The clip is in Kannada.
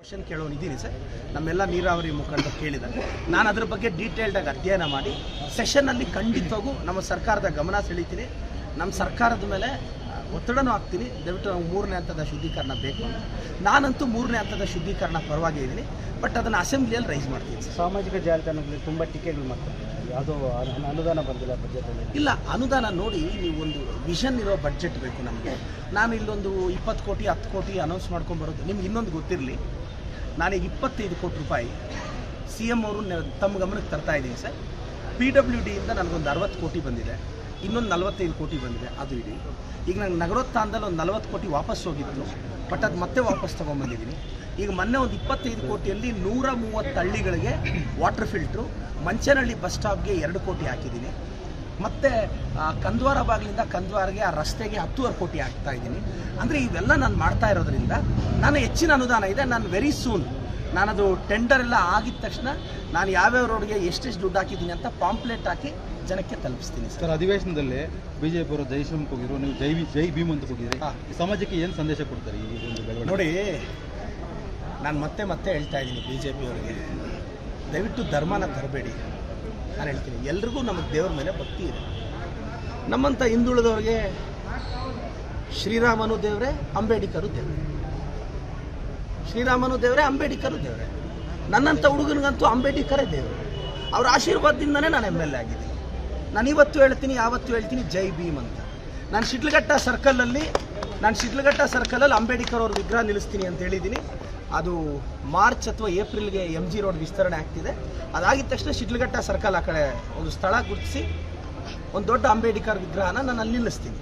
ಕ್ವಶನ್ ಕೇಳೋನು ಇದ್ದೀನಿ ಸರ್. ನಮ್ಮೆಲ್ಲ ನೀರಾವರಿ ಮುಖಂಡರು ಕೇಳಿದ್ದಾರೆ. ನಾನು ಅದ್ರ ಬಗ್ಗೆ ಡೀಟೇಲ್ಡಾಗಿ ಅಧ್ಯಯನ ಮಾಡಿ ಸೆಷನ್ನಲ್ಲಿ ಖಂಡಿತವಾಗೂ ನಮ್ಮ ಸರ್ಕಾರದ ಗಮನ ಸೆಳೀತೀನಿ. ನಮ್ಮ ಸರ್ಕಾರದ ಮೇಲೆ ಒತ್ತಡನೂ ಹಾಕ್ತೀನಿ. ದಯವಿಟ್ಟು ನಾವು ಮೂರನೇ ಹಂತದ ಶುದ್ಧೀಕರಣ ಬೇಕು ಅಂತ. ನಾನಂತೂ ಮೂರನೇ ಹಂತದ ಶುದ್ಧೀಕರಣ ಪರವಾಗಿ ಇದ್ದೀನಿ. ಬಟ್ ಅದನ್ನು ಅಸೆಂಬ್ಲಿಯಲ್ಲಿ ರೈಸ್ ಮಾಡ್ತೀನಿ ಸರ್. ಸಾಮಾಜಿಕ ಜಾಲತಾಣಗಳಲ್ಲಿ ತುಂಬ ಟಿಕೆಟ್ಗಳು ಮಾಡ್ತಾರೆ ಯಾವುದೋ ಅನು- ಅನುದಾನ ಬಂದಿಲ್ಲ ಬಜೆಟಲ್ಲಿ. ಇಲ್ಲ ಅನುದಾನ ನೋಡಿ ನೀವು ಒಂದು ವಿಷನ್ ಇರೋ ಬಜೆಟ್ ಬೇಕು ನಮಗೆ. ನಾನು ಇಲ್ಲೊಂದು ಇಪ್ಪತ್ತು ಕೋಟಿ ಹತ್ತು ಕೋಟಿ ಅನೌನ್ಸ್ ಮಾಡ್ಕೊಂಬರೋದು ನಿಮ್ಗೆ ಇನ್ನೊಂದು ಗೊತ್ತಿರಲಿ. ನಾನೀಗ ಇಪ್ಪತ್ತೈದು ಕೋಟಿ ರೂಪಾಯಿ ಸಿ ಎಂ ಅವರು ತಮ್ಮ ಗಮನಕ್ಕೆ ತರ್ತಾ ಇದ್ದೀನಿ ಸರ್. ಪಿ ಡಬ್ಲ್ಯೂ ಡಿಯಿಂದ ನನಗೊಂದು ಅರವತ್ತು ಕೋಟಿ ಬಂದಿದೆ. ಇನ್ನೊಂದು ನಲವತ್ತೈದು ಕೋಟಿ ಬಂದಿದೆ, ಅದು ಇಡಿ. ಈಗ ನಂಗೆ ನಗರೋತ್ಥಾನದಲ್ಲಿ ಒಂದು ನಲವತ್ತು ಕೋಟಿ ವಾಪಸ್ ಹೋಗಿತ್ತು, ಬಟ್ ಅದು ಮತ್ತೆ ವಾಪಸ್ ತೊಗೊಂಬಂದಿದ್ದೀನಿ. ಈಗ ಮೊನ್ನೆ ಒಂದು ಇಪ್ಪತ್ತೈದು ಕೋಟಿಯಲ್ಲಿ ನೂರ ಮೂವತ್ತು ಹಳ್ಳಿಗಳಿಗೆ ವಾಟರ್ ಫಿಲ್ಟ್ರು ಮಂಚನಹಳ್ಳಿ ಬಸ್ ಸ್ಟಾಪ್ಗೆ ಎರಡು ಕೋಟಿ ಹಾಕಿದ್ದೀನಿ. ಮತ್ತು ಕಂದ್ವಾರ ಬಾಗಿಲಿಂದ ಕಂದ್ವಾರಗೆ ಆ ರಸ್ತೆಗೆ ಹತ್ತುವರೆ ಕೋಟಿ ಹಾಕ್ತಾ ಇದ್ದೀನಿ. ಅಂದರೆ ಇವೆಲ್ಲ ನಾನು ಮಾಡ್ತಾ ಇರೋದ್ರಿಂದ ನಾನು ಹೆಚ್ಚಿನ ಅನುದಾನ ಇದೆ, ನಾನು ವೆರಿ ಸೂನ್ ನಾನದು ಟೆಂಡರ್ ಎಲ್ಲ ಆಗಿದ ತಕ್ಷಣ ನಾನು ಯಾವ್ಯಾವ ರೋಡ್ಗೆ ಎಷ್ಟೆಷ್ಟು ದುಡ್ಡು ಹಾಕಿದ್ದೀನಿ ಅಂತ ಪಾಂಪ್ಲೆಟ್ ಹಾಕಿ ಜನಕ್ಕೆ ತಲುಪಿಸ್ತೀನಿ ಸರ್. ಅಧಿವೇಶನದಲ್ಲಿ ಬಿಜೆಪಿ ಅವರು ಜೈ ಶ್ರಮಕ್ಕೆ ಹೋಗಿರೋ ನೀವು ಜೈ ಜೈ ಭೀಮ್ ಅಂತ ಹೋಗಿದ್ರಿ. ಸಮಾಜಕ್ಕೆ ಏನು ಸಂದೇಶ ಕೊಡ್ತಾರೆ ಈ ಒಂದು ಬೆಳವಣಿಗೆ? ನೋಡಿ ನಾನು ಮತ್ತೆ ಮತ್ತೆ ಹೇಳ್ತಾ ಇದ್ದೀನಿ ಬಿ ಜೆ ಪಿಯವರಿಗೆ ದಯವಿಟ್ಟು ಧರ್ಮನ ತರಬೇಡಿ. ನಾನು ಹೇಳ್ತೀನಿ ಎಲ್ರಿಗೂ ನಮಗೆ ದೇವ್ರ ಮೇಲೆ ಭಕ್ತಿ ಇದೆ. ನಮ್ಮಂಥ ಹಿಂದುಳಿದವ್ರಿಗೆ ಶ್ರೀರಾಮನು ದೇವರೇ ಅಂಬೇಡ್ಕರು ದೇವರೇ. ಶ್ರೀರಾಮನು ದೇವರೇ, ಅಂಬೇಡ್ಕರ್ ದೇವರೇ. ನನ್ನಂಥ ಹುಡುಗನಿಗಂತೂ ಅಂಬೇಡ್ಕರೇ ದೇವರು. ಅವ್ರ ಆಶೀರ್ವಾದದಿಂದನೇ ನಾನು ಎಂ ಎಲ್ ಎ ಆಗಿದ್ದೀನಿ. ನಾನು ಇವತ್ತು ಹೇಳ್ತೀನಿ, ಯಾವತ್ತು ಹೇಳ್ತೀನಿ, ಜೈ ಭೀಮ್ ಅಂತ. ನಾನು ಶಿಡ್ಲಘಟ್ಟ ಸರ್ಕಲಲ್ಲಿ, ನಾನು ಶಿಡ್ಲಘಟ್ಟ ಸರ್ಕಲಲ್ಲಿ ಅಂಬೇಡ್ಕರ್ ಅವ್ರ ವಿಗ್ರಹ ನಿಲ್ಲಿಸ್ತೀನಿ ಅಂತ ಹೇಳಿದ್ದೀನಿ. ಅದು ಮಾರ್ಚ್ ಅಥವಾ ಏಪ್ರಿಲ್ಗೆ ಎಂ ಜಿ ರೋಡ್ ವಿಸ್ತರಣೆ ಆಗ್ತಿದೆ. ಅದಾಗಿದ ತಕ್ಷಣ ಶಿಡ್ಲಘಟ್ಟ ಸರ್ಕಲ್ ಆ ಕಡೆ ಒಂದು ಸ್ಥಳ ಗುರುತಿಸಿ, ಒಂದು ದೊಡ್ಡ ಅಂಬೇಡ್ಕರ್ ವಿಗ್ರಹನ ನಾನು ಅಲ್ಲಿ ನಿಲ್ಲಿಸ್ತೀನಿ.